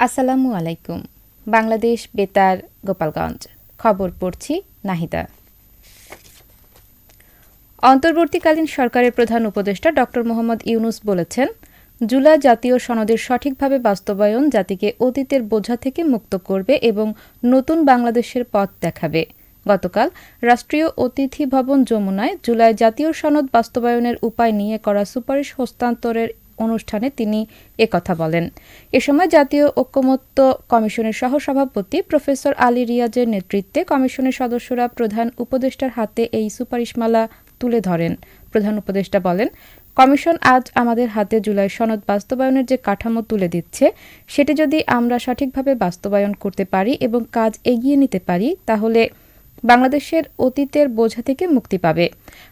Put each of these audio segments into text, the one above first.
আসসালামু আলাইকুম। বাংলাদেশ বেতার, গোপালগঞ্জ। খবর পড়ছি নাহিদা। অন্তর্বর্তীকালীন সরকারের প্রধান উপদেষ্টা ড. মোহাম্মদ ইউনুস বলেছেন, জুলাই জাতীয় সনদের সঠিকভাবে বাস্তবায়ন জাতিকে অতীতের বোঝা থেকে মুক্ত করবে এবং নতুন বাংলাদেশের পথ দেখাবে। গতকাল রাষ্ট্রীয় অতিথি ভবন যমুনায় জুলাই জাতীয় সনদ বাস্তবায়নের উপায় নিয়ে করা সুপারিশ হস্তান্তরের অনুষ্ঠানে তিনি কথা বলেন। এ সময় জাতীয় ঐক্যমত্য কমিশনের সহসভাপতি প্রফেসর আলী রিয়াজের নেতৃত্বে কমিশনের সদস্যরা প্রধান উপদেষ্টার হাতে এই সুপারিশমালা তুলে ধরেন। প্রধান উপদেষ্টা বলেন, কমিশন আজ আমাদের হাতে জুলাই সনদ বাস্তবায়নের যে কাঠামো তুলে দিচ্ছে, সেটি যদি আমরা সঠিকভাবে বাস্তবায়ন করতে পারি এবং কাজ এগিয়ে নিতে পারি, তাহলে বাংলাদেশের অতীতের বোঝা থেকে মুক্তি পাবে।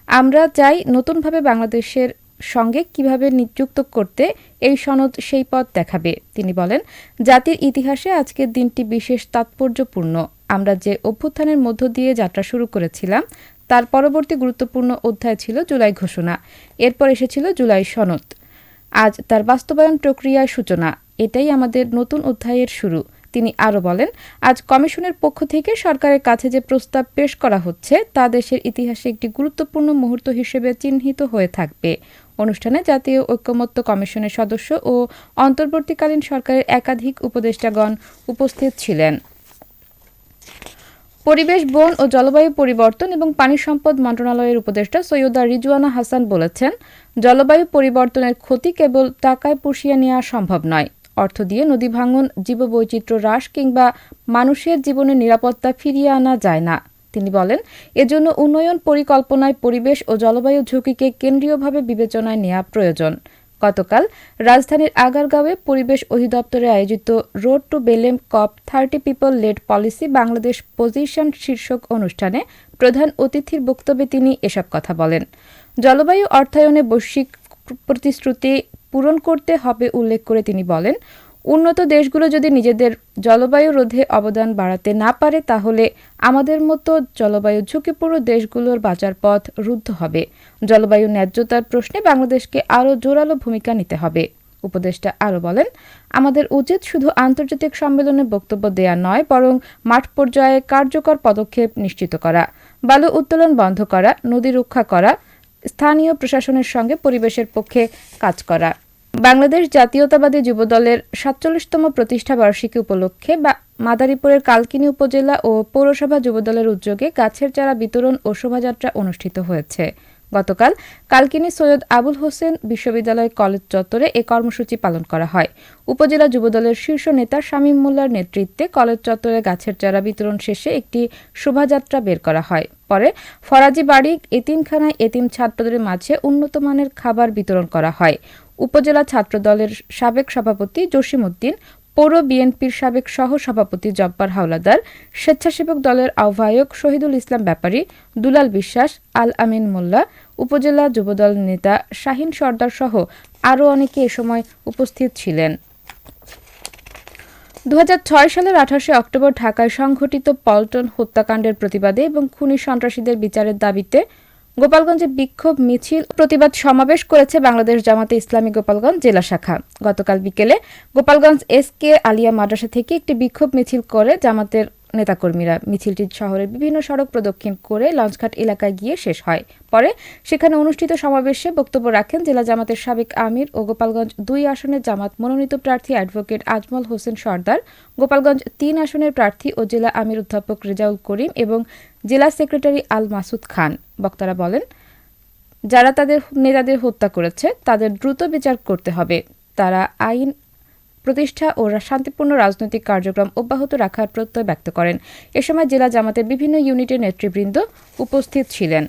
আমরা চাই নতুনভাবে বাংলাদেশের সঙ্গে কীভাবে নিযুক্ত করতে এই সনদ সেই পথ দেখাবে। তিনি বলেন, জাতির ইতিহাসে আজকের দিনটি বিশেষ তাৎপর্যপূর্ণ। আমরা যে অভ্যুত্থানের মধ্য দিয়ে যাত্রা শুরু করেছিলাম, তার পরবর্তী গুরুত্বপূর্ণ অধ্যায় ছিল জুলাই ঘোষণা। এরপর এসেছিল জুলাই সনদ। আজ তার বাস্তবায়ন প্রক্রিয়ার সূচনা। এটাই আমাদের নতুন অধ্যায়ের শুরু। তিনি আরও বলেন, আজ কমিশনের পক্ষ থেকে সরকারের কাছে যে প্রস্তাব পেশ করা হচ্ছে, তা দেশের ইতিহাসে একটি গুরুত্বপূর্ণ মুহূর্ত হিসেবে চিহ্নিত হয়ে থাকবে। অনুষ্ঠানে জাতীয় ঐক্যমত্য কমিশনের সদস্য ও অন্তর্বর্তীকালীন সরকারের একাধিক উপদেষ্টাগণ উপস্থিত ছিলেন। পরিবেশ, বন ও জলবায়ু পরিবর্তন এবং পানি সম্পদ মন্ত্রণালয়ের উপদেষ্টা সৈয়দা রিজওয়ানা হাসান বলেছেন, জলবায়ু পরিবর্তনের ক্ষতি কেবল টাকায় পুষিয়ে নেওয়া সম্ভব নয়। অর্থ দিয়ে নদী ভাঙন, জীববৈচিত্র্য হ্রাস কিংবা মানুষের জীবনের নিরাপত্তা ফিরিয়ে আনা যায় না। তিনি বলেন, এজন্য উন্নয়ন পরিকল্পনায় পরিবেশ ও জলবায়ু ঝুঁকিকে কেন্দ্রীয়ভাবে বিবেচনায় নেওয়া প্রয়োজন। গতকাল রাজধানীর আগারগাঁওয়ে পরিবেশ অধিদপ্তরে আয়োজিত road to Belem COP thirty people led policy Bangladesh position শীর্ষক অনুষ্ঠানে প্রধান অতিথির বক্তব্যে তিনি এসব কথা বলেন। জলবায়ু অর্থায়নে বৈশ্বিক প্রতিশ্রুতি পূরণ করতে হবে উল্লেখ করে তিনি বলেন, উন্নত দেশগুলো যদি নিজেদের জলবায়ু রোধে অবদান বাড়াতে না পারে, তাহলে আমাদের মতো জলবায়ু ঝুঁকিপূর্ণ দেশগুলোর বাঁচার পথ রুদ্ধ হবে। জলবায়ু ন্যায্যতার প্রশ্নে বাংলাদেশকে আরও জোরালো ভূমিকা নিতে হবে। উপদেষ্টা আরও বলেন, আমাদের উচিত শুধু আন্তর্জাতিক সম্মেলনে বক্তব্য দেয়া নয়, বরং মাঠ পর্যায়ে কার্যকর পদক্ষেপ নিশ্চিত করা, বালু উত্তোলন বন্ধ করা, নদী রক্ষা করা, স্থানীয় প্রশাসনের সঙ্গে পরিবেশের পক্ষে কাজ করা। বাংলাদেশ জাতীয়তাবাদী যুবদলের সাতচল্লিশতম প্রতিষ্ঠা বার্ষিকী উপলক্ষে মাদারীপুরের কালকিনি উপজেলা ও পৌরসভা যুবদলের উদ্যোগে গাছের চারা বিতরণ ও শোভাযাত্রা অনুষ্ঠিত হয়েছে। গতকাল কালকিনি সৈয়দ আবুল হোসেন বিশ্ববিদ্যালয় কলেজ চত্বরে এ কর্মসূচি পালন করা হয়। উপজেলা যুবদলের শীর্ষ নেতা শামীম মোল্লার নেতৃত্বে কলেজ চত্বরে গাছের চারা বিতরণ শেষে একটি শোভাযাত্রা বের করা হয়। পরে ফরাজি বাড়ি, এতিমখানায় এতিম ছাত্রদের মাঝে উন্নত মানের খাবার বিতরণ করা হয়। উপজেলা ছাত্রদলের সাবেক সভাপতি জসিম উদ্দিন পৌর বিএনপির সাবেক সহ সভাপতি জব্বার হাওলাদার, স্বেচ্ছাসেবক দলের আহ্বায়ক শহীদুল ইসলাম ব্যাপারী, দুলাল বিশ্বাস, আল আমিন মোল্লা, উপজেলা যুবদল নেতা শাহিন সর্দার সহ আরও অনেকে এ সময় উপস্থিত ছিলেন। দু হাজার ছয় সালের আঠাশে অক্টোবর ঢাকায় সংঘটিত পল্টন হত্যাকাণ্ডের প্রতিবাদে এবং খুনি সন্ত্রাসীদের বিচারের দাবিতে গোপালগঞ্জে বিক্ষোভ মিছিল প্রতিবাদ সমাবেশ করেছে বাংলাদেশ জামাতে ইসলামী গোপালগঞ্জ জেলা শাখা। গতকাল বিকেলে গোপালগঞ্জ এস কে আলিয়া মাদ্রাসা থেকে একটি বিক্ষোভ মিছিল করে জামাতের নেতাকর্মীরা মিছিলটি শহরের বিভিন্ন সড়ক প্রদক্ষিণ করে লঞ্চঘাট এলাকায় গিয়ে শেষ হয়। পরে সেখানে অনুষ্ঠিত সমাবেশে বক্তব্য রাখেন জেলা জামাতের সাবেক আমির ও গোপালগঞ্জ দুই আসনের জামাত মনোনীত প্রার্থী অ্যাডভোকেট আজমল হোসেন সর্দার, গোপালগঞ্জ তিন আসনের প্রার্থী ও জেলা আমির অধ্যাপক রেজাউল করিম এবং জেলা সেক্রেটারি আল মাসুদ খান। বক্তারা বলেন, যারা তাদের নেতাদের হত্যা করেছে, তাদের দ্রুত বিচার করতে হবে। তারা আইন প্রতিষ্ঠা ও শান্তিপূর্ণ রাজনৈতিক কার্যক্রম অব্যাহত রাখার প্রত্যয় ব্যক্ত করেন। এ সময় জেলা জামাতের বিভিন্ন ইউনিটের নেতৃবৃন্দ উপস্থিত ছিলেন।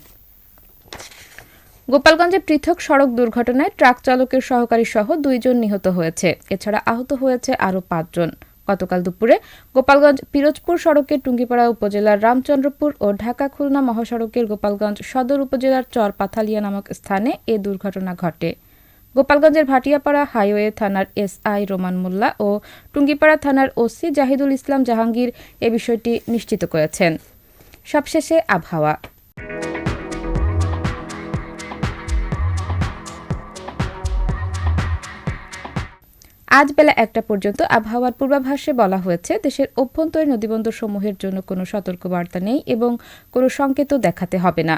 গোপালগঞ্জে পৃথক সড়ক দুর্ঘটনায় ট্রাক চালকের সহকারী সহ দুইজন নিহত হয়েছে। এছাড়া আহত হয়েছে আরও পাঁচজন। গতকাল দুপুরে গোপালগঞ্জ পিরোজপুর সড়কের টুঙ্গিপাড়া উপজেলার রামচন্দ্রপুর ও ঢাকা খুলনা মহাসড়কের গোপালগঞ্জ সদর উপজেলার চর পাথালিয়া নামক স্থানে এ দুর্ঘটনা ঘটে। গোপালগঞ্জের ভাটিয়াপাড়া হাইওয়ে থানার এসআই রোমান মোল্লা ও টুঙ্গিপাড়া থানার ওসি জাহিদুল ইসলাম জাহাঙ্গীর এ বিষয়টি নিশ্চিত করেছেন। সবশেষে আবহাওয়া। আজ বেলা একটা পর্যন্ত আবহাওয়ার পূর্বাভাসে বলা হয়েছে, দেশের অভ্যন্তরীণ নদীবন্দর সমূহের জন্য কোনো সতর্কবার্তা নেই এবং কোনো সংকেতও দেখাতে হবে না।